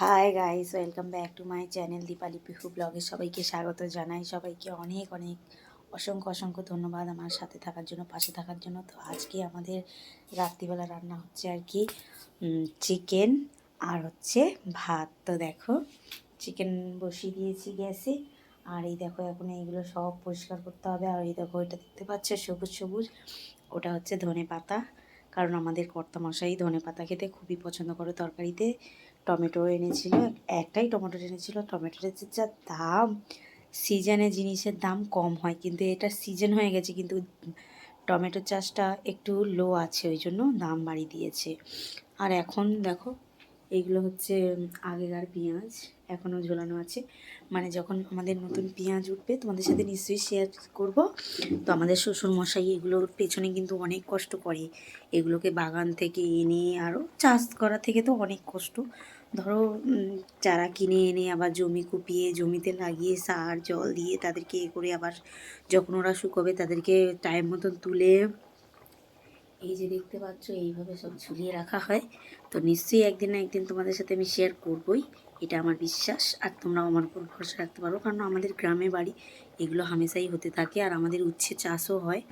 Hi guys welcome back to my channel Dipali Pihu ব্লগে সবাইকে স্বাগত জানাই। সবাইকে অনেক অনেক অসংখ্য অসংখ্য ধন্যবাদ আমার সাথে থাকার জন্য, পাশে থাকার জন্য। তো আজকে আমাদের রাত্রিবেলা রান্না হচ্ছে আর কি চিকেন আর হচ্ছে ভাত। তো দেখো চিকেন বসিয়ে দিয়েছি গ্যাসে। আর এই দেখো, এখন এইগুলো সব পরিষ্কার করতে হবে। আর এই দেখো, এটা দেখতে পাচ্ছ, সবুজ সবুজ। ওটা হচ্ছে ধনে পাতা কারণ আমাদের কর্তামশাই ধনে পাতা খেতে খুবই পছন্দ করে তরকারিতে। টমেটো এনেছিল, একটাই টমেটো এনেছিল, টমেটোর যা দাম, সিজনে জিনিসের দাম কম হয়, কিন্তু এটা সিজন হয়ে গেছে, কিন্তু টমেটো চাষটা একটু লো আছে, ওই জন্য দাম বাড়িয়ে দিয়েছে। আর এখন দেখো এইগুলো হচ্ছে আগেকার পেঁয়াজ। এখনও ঝোলানো আছে। মানে যখন আমাদের নতুন পেঁয়াজ উঠবে, তোমাদের সাথে নিশ্চয়ই শেয়ার করব। তো আমাদের শ্বশুর মশাই এগুলোর পেছনে কিন্তু অনেক কষ্ট করে। এগুলোকে বাগান থেকে এনে আরও চাষ করা থেকে তো অনেক কষ্ট। ধরো চারা কিনে এনে আবার জমি কুপিয়ে, জমিতে লাগিয়ে সার, জল দিয়ে তাদেরকে এ করে আবার যখন ওরা শুকোবে, তাদেরকে টাইম মতন তুলে এই যে দেখতে পাচ্ছ, এইভাবে সব ঝুলিয়ে রাখা হয়। তো নিশ্চয়ই একদিন না একদিন তোমাদের সাথে আমি শেয়ার করবই। এটা আমার বিশ্বাস আর তোমরাও আমার উপর ভরসা রাখতে পারো। কারণ আমাদের গ্রামে বাড়ি এগুলো হামেশাই হতে থাকে আর আমাদের উচ্ছে চাষও হয়।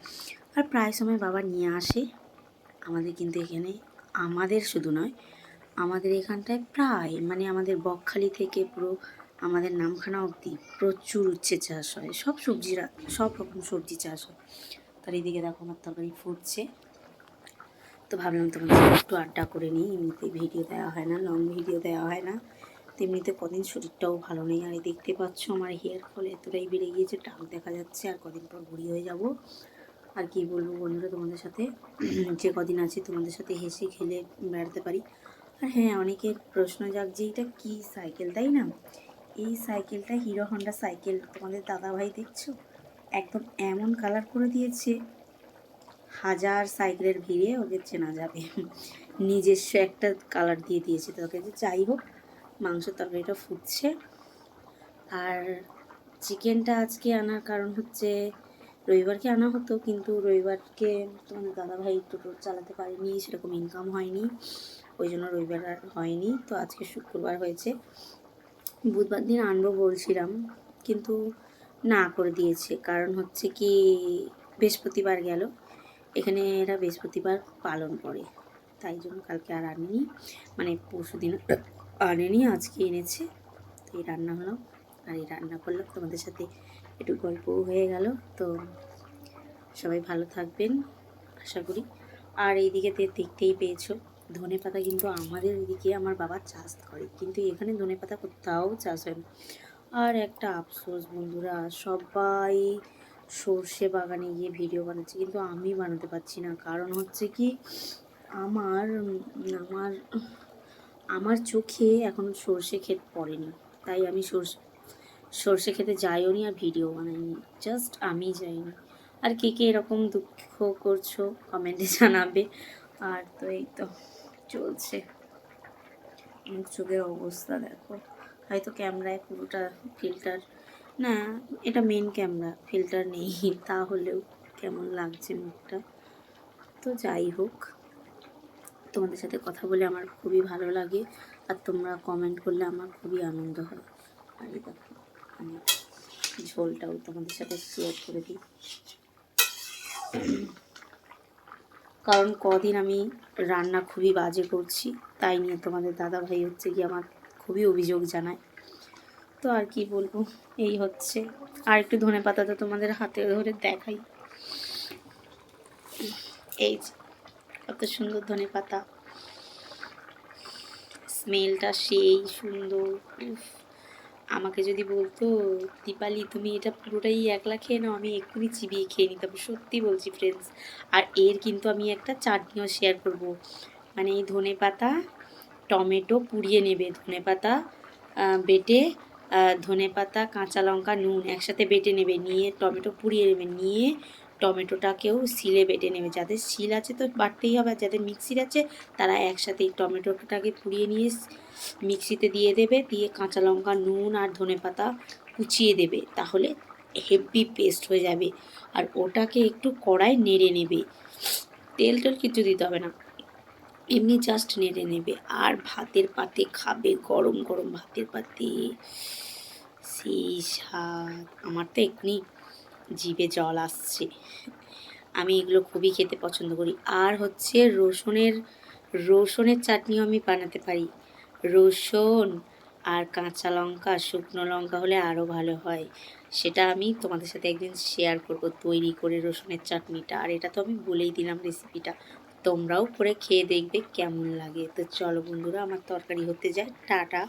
আর প্রায় সময় বাবা নিয়ে আসে। আমাদের কিন্তু এখানে আমাদের শুধু নয়, আমাদের এখানটায় প্রায় মানে আমাদের বকখালি থেকে পুরো আমাদের নামখানা অবধি প্রচুর উচ্ছে চাষ হয়। সব সবজিরা, সব রকম সবজি চাষ হয়। তার এদিকে দেখো আমার তরকারি ফুটছে। তো ভাবলাম তোমাদের একটু আড্ডা করে নিই। এমনিতে ভিডিও দেওয়া হয় না লং ভিডিও দেওয়া হয় না। তো এমনিতে কদিন শরীরটাও ভালো নেই। আর দেখতে পাচ্ছ আমার হেয়ার ফল এতটাই বেড়ে গিয়েছে, টাক দেখা যাচ্ছে আর কদিন পর বুড়ি হয়ে যাব। আর কি বলব বন্ধুরা তোমাদের সাথে? যে কদিন আছে তোমাদের সাথে হেসে খেলে বেড়াতে পারি। আর হ্যাঁ অনেকের প্রশ্ন যাক যে এটা কী সাইকেল তাই না? এই সাইকেলটা হিরো হন্ডা সাইকেল তোমাদের দাদাভাই দেখছ? একদম এমন কালার করে দিয়েছে, হাজার সাইকেলের ভিড়ে ওকে চেনা যাবে। নিজস্ব একটা কালার দিয়ে দিয়েছে তোকে। যে যাই হোক মাংস তরকারিটা ফুটছে। আর চিকেনটা আজকে আনার কারণ হচ্ছে, রবিবারকে আনা হতো, কিন্তু রবিবারকে তোমাদের দাদাভাই টোটো চালাতে পারেনি, সেরকম ইনকাম হয়নি। ওই জন্য রবিবার আর হয়নি। তো আজকে শুক্রবার হয়েছে। বুধবার দিন আনব বলছিলাম, কিন্তু না করে দিয়েছে। কারণ হচ্ছে কি, বৃহস্পতিবার গেল। এখানে এরা বৃহস্পতিবার পালন করে। তাই জন্য কালকে আর আনিনি। মানে পরশু দিন আনেনি, আজকে এনেছে। এই রান্না হলো। আর এই রান্না করলাম। তোমাদের সাথে একটু গল্পও হয়ে গেল। তো সবাই ভালো থাকবেন, আশা করি। আর এইদিকে দেখতেই পেয়েছ, ধনে পাতা কিন্তু আমাদের এদিকে আমার বাবা চাষ করে। কিন্তু এখানে ধনে পাতা কোথাও চাষ হয় না। আর একটা আফসোস বন্ধুরা, সবাই সর্ষে বাগানে গিয়ে ভিডিও বানাচ্ছে। কিন্তু আমি বানাতে পারছি না। কারণ হচ্ছে কি, আমার আমার আমার চোখে এখন সর্ষে ক্ষেত পড়েনি। তাই আমি সর্ষে সর্ষে খেতে যাইও নি আর ভিডিও বানাইনি জাস্ট আমি যাইনি আর কে কে এরকম দুঃখ করছ কমেন্টে জানাবে। আর তো এই তো চলছে। মুখ চোখের অবস্থা দেখো। হয়তো ক্যামেরায় পুরোটা ফিল্টার, না, এটা মেন ক্যামেরা, ফিল্টার নেই। তাহলেও কেমন লাগছে মুখটা। তো যাই হোক। তোমাদের সাথে কথা বলে আমার খুবই ভালো লাগে আর তোমরা কমেন্ট করলে আমার খুবই আনন্দ হয়। আর এই দেখো, আমি ঝোলটাও তোমাদের সাথে শেয়ার করে দিই। কারণ কদিন আমি রান্না খুবই বাজে করছি, তাই নিয়ে তোমাদের দাদা ভাই হচ্ছে কি আমার খুবই অভিযোগ জানায়। তো আর কি বলব, এই হচ্ছে। আর একটু ধনে পাতা তো তোমাদের হাতে ধরে দেখাই। এই কত সুন্দর ধনে পাতা। স্মেলটা সেই সুন্দর আমাকে যদি বলতো, দীপালি, তুমি এটা পুরোটাই একলা খেয়ে নাও, আমি এক্ষুনি চিবিয়ে খেয়ে নিতাম। সত্যি বলছি ফ্রেন্ডস আর এর কিন্তু আমি একটা চাটনিও শেয়ার করব। মানে এই ধনে পাতা, টমেটো পুড়িয়ে নেবে। ধনে পাতা বেটে ধনে পাতা, কাঁচা লঙ্কা, নুন একসাথে বেটে নেবে। নিয়ে টমেটো পুড়িয়ে নেবে। নিয়ে টমেটোটাকেও শিলে বেটে নেবে। যাদের শিল আছে তো বাটতেই হবে, আর যাদের মিক্সির আছে, তারা একসাথে এই টমেটোটাকে পুড়িয়ে নিয়ে মিক্সিতে দিয়ে দেবে, দিয়ে কাঁচা লঙ্কা, নুন আর ধনে পাতা কুচিয়ে দেবে, তাহলে হেভি পেস্ট হয়ে যাবে। আর ওটাকে একটু কড়াই নেড়ে নেবে। তেল টেল কিছু দিতে হবে না। এমনি জাস্ট নেড়ে নেবে। আর ভাতের পাতে খাবে, গরম গরম ভাতের পাতে। সেই স্বাদ। আমার তো এক্ষুনি জিভে জল আসছে। আমি এগুলো খুবই খেতে পছন্দ করি। আর হচ্ছে রসুনের রসুনের চাটনিও আমি বানাতে পারি। রসুন আর কাঁচা লঙ্কা, শুকনো লঙ্কা হলে আরও ভালো হয়। সেটা আমি তোমাদের সাথে একদিন শেয়ার করব তৈরি করে রসুনের চাটনিটা। আর এটা তো আমি বলেই দিলাম রেসিপিটা তোমরাও করে খেয়ে দেখবে কেমন লাগে। তো চলো বন্ধুরা, আমার তরকারি হতে যায়। টাটা।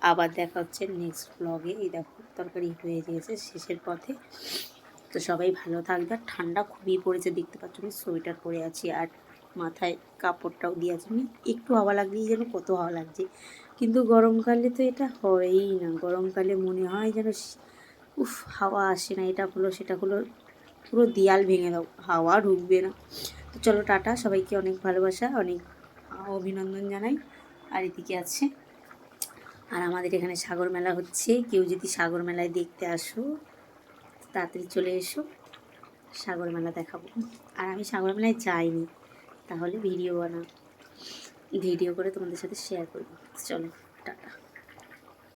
আবার দেখা হচ্ছে নেক্সট ব্লগে এই দেখো, তরকারি হয়ে গেছে শেষের পথে। তো সবাই ভালো থাকবে। আর ঠান্ডা খুবই পড়েছে, দেখতে পাচ্ছ আমি সোয়েটার পরে আছি আর মাথায় কাপড়টাও দিয়ে আছি। আমি একটু হাওয়া লাগলেই যেন কত হাওয়া লাগছে। কিন্তু গরমকালে তো এটা হয়ই না। গরমকালে মনে হয় যেন উফ, হাওয়া আসে না। এটা হলো, সেটা হলো পুরো দেয়াল ভেঙে দাও, হাওয়া ঢুকবে না। তো চলো টাটা, সবাইকে অনেক ভালোবাসা, অনেক অভিনন্দন জানাই। আর এদিকে আছে, আর আমাদের এখানে সাগর মেলা হচ্ছে। কেউ যদি সাগর মেলায় দেখতে আসো তাড়াতাড়ি চলে এসো। সাগর মেলা দেখাবো। আর আমি সাগর মেলায় যাইনি, তাহলে ভিডিও বানা, ভিডিও করে তোমাদের সাথে শেয়ার করব। চলো।